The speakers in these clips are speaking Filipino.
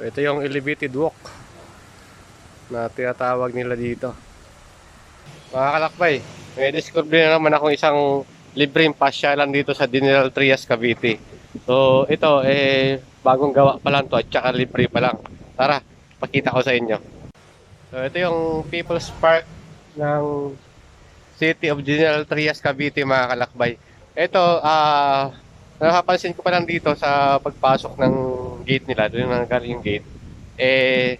So, ito yung elevated walk na tinatawag nila dito. Mga kalakbay, may discover na naman akong isang libreng pasyalan dito sa General Trias, Cavite. So, ito, eh, bagong gawa pa lang to at saka libre pa lang. Tara, pakita ko sa inyo. So, ito yung People's Park ng City of General Trias, Cavite, mga kalakbay. Ito, ah, nakapansin ko pa lang dito sa pagpasok ng gate nila, doon na galing yung gate, eh,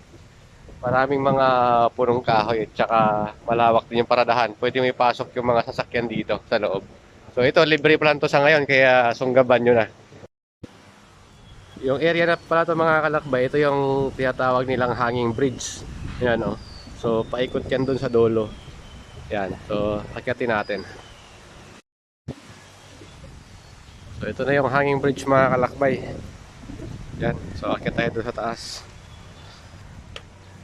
maraming mga punong kahoy at saka malawak din yung paradahan. Pwede mo ipasok yung mga sasakyan dito sa loob. So ito, libre pa lang to sa ngayon, kaya sunggaban nyo na. Yung area na pala to mga kalakbay, ito yung tinatawag nilang hanging bridge. Yan o. So paikot yan dun sa dulo. Yan. So akyatin natin. So ito na yung hanging bridge mga kalakbay. Yan. So akyat tayo dun sa taas.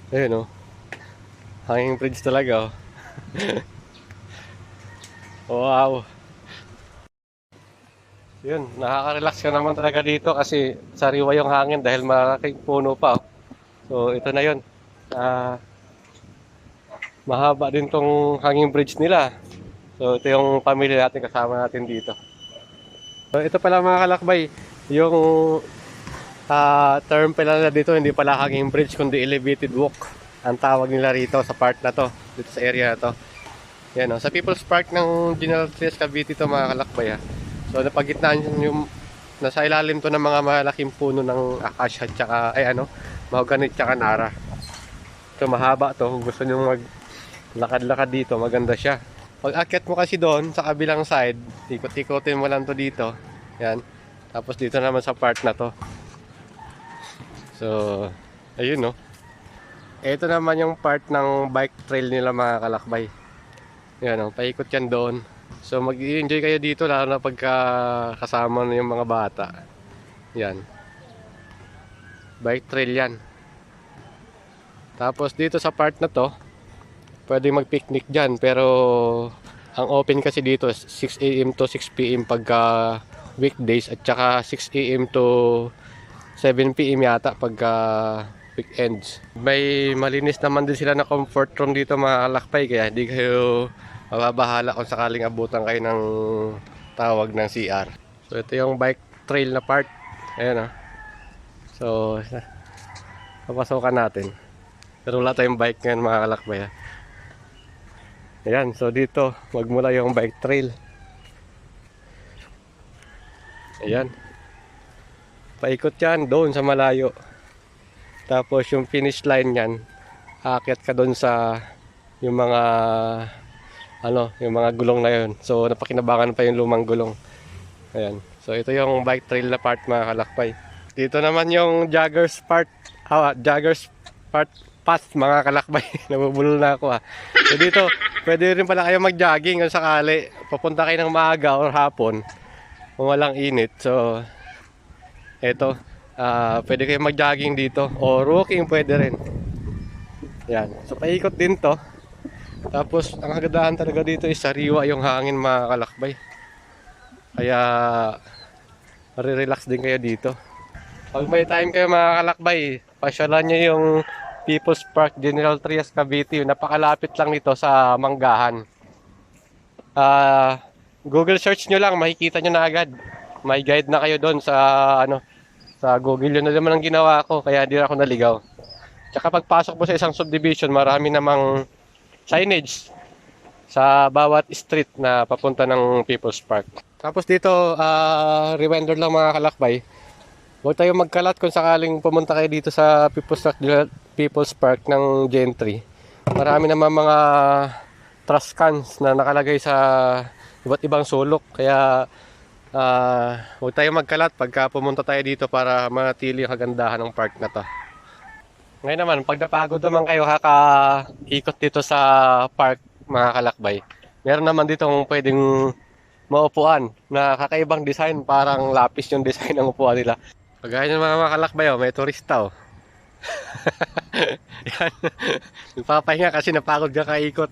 Ayun oh. Hanging bridge talaga oh. wow. Yun, nakaka-relax ka naman talaga dito kasi sariwa yung hangin dahil malaking puno pa. oh. So ito na yun. Ah mahaba din tong hanging bridge nila. So ito yung pamilya natin kasama natin dito. So ito pala mga kalakbay, yung ah term pala na dito hindi pala hanging bridge kundi elevated walk. Ang tawag nila rito sa part na to, dito sa area na to. Yan oh, sa People's Park ng General Trias Cavite to mga kalakbay ha. So napagitnaan yun yung nasa ilalim to ng mga malaking puno ng acacia at saka ay ano, mahogany at saka nara. So mahaba to kung gusto niyo mag lakad-lakad dito, maganda siya. Pag akyat mo kasi doon sa kabilang side, ikot-ikotin mo lang to dito. Yan. Tapos dito naman sa part na to. So, ayun no. Ito naman yung part ng bike trail nila mga kalakbay. Yan o, paikot yan doon. So mag enjoy kayo dito lalo na pagka kasama na yung mga bata. Yan. Bike trail yan. Tapos dito sa part na to, pwede mag-picnic dyan. Pero ang open kasi dito 6 a.m. to 6 p.m. pagka weekdays at saka 6 a.m. to 7 p.m. yata pagka weekends. May malinis naman din sila na comfort room dito mga kalakpay kaya hindi kayo mababahala kung sakaling abutan kayo ng tawag ng CR. So ito yung bike trail na part. Ayan ah. So papasokan natin. Pero wala tayong bike ngayon mga kalakbay. ah. Ayan, so dito magmula yung bike trail. Ayan. Paikot yan doon sa malayo. Tapos yung finish line yan, aakyat ka doon sa yung mga ano, yung mga gulong na yun. So napakinabangan pa yung lumang gulong. Ayan. So ito yung bike trail na part mga kalakpay. Dito naman yung joggers part, ah, joggers part path mga kalakbay. Nabubulol na ako ah. So dito, pwede rin pala kayo mag-jogging kung sakali. Papunta kayo ng maaga or hapon kung walang init. So eto, ah pwede kayo mag-jogging dito or walking pwede rin. Yan. So paikot din to. Tapos ang kagandahan talaga dito is sariwa yung hangin mga kalakbay. Kaya marirelax din kayo dito. Pag may time kayo mga kalakbay, pasyalan nyo yung People's Park General Trias Cavite. Napakalapit lang nito sa Manggahan. Ah, Google search nyo lang, makikita nyo na agad. May guide na kayo doon sa ano sa Google yun na naman ang ginawa ko kaya di ako naligaw. Tsaka pagpasok mo sa isang subdivision, marami namang signage sa bawat street na papunta ng People's Park. Tapos dito, ah reminder lang mga kalakbay, huwag tayo magkalat kung sakaling pumunta kayo dito sa People's Park, People's Park ng Gentry. Marami naman mga trash cans na nakalagay sa iba't ibang sulok. Kaya ah huwag tayo magkalat pagka pumunta tayo dito para manatili ang kagandahan ng park na to. Ngayon naman, pag napagod naman kayo kaka-ikot dito sa park, mga kalakbay, meron naman dito pwedeng maupuan na kakaibang design, parang lapis yung design ng upuan nila. Kagaya ng mga kalakbay, oh, may turista oh. Yan. Nagpapahinga kasi napagod ka kaikot.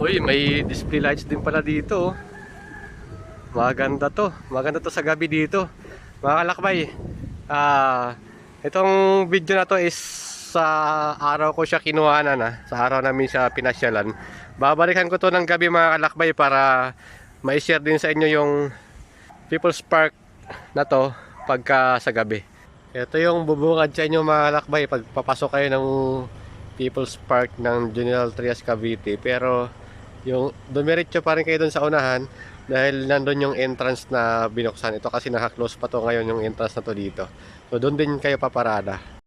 Uy, may display lights din pala dito. oh. Maganda to. Maganda to sa gabi dito. Mga kalakbay, ah, Itong video na to is sa araw ko siya kinuhanan na, sa araw namin siya pinasyalan. Babalikan ko to ng gabi mga kalakbay para ma-share din sa inyo yung People's Park na to pagka sa gabi. Ito yung bubungad sa inyo mga kalakbay pag papasok kayo ng People's Park ng General Trias Cavite. Pero yung dumiretso pa rin kayo dun sa unahan dahil nandun yung entrance na binuksan ito kasi naka-close pa to ngayon yung entrance na to dito. So doon din kayo paparada.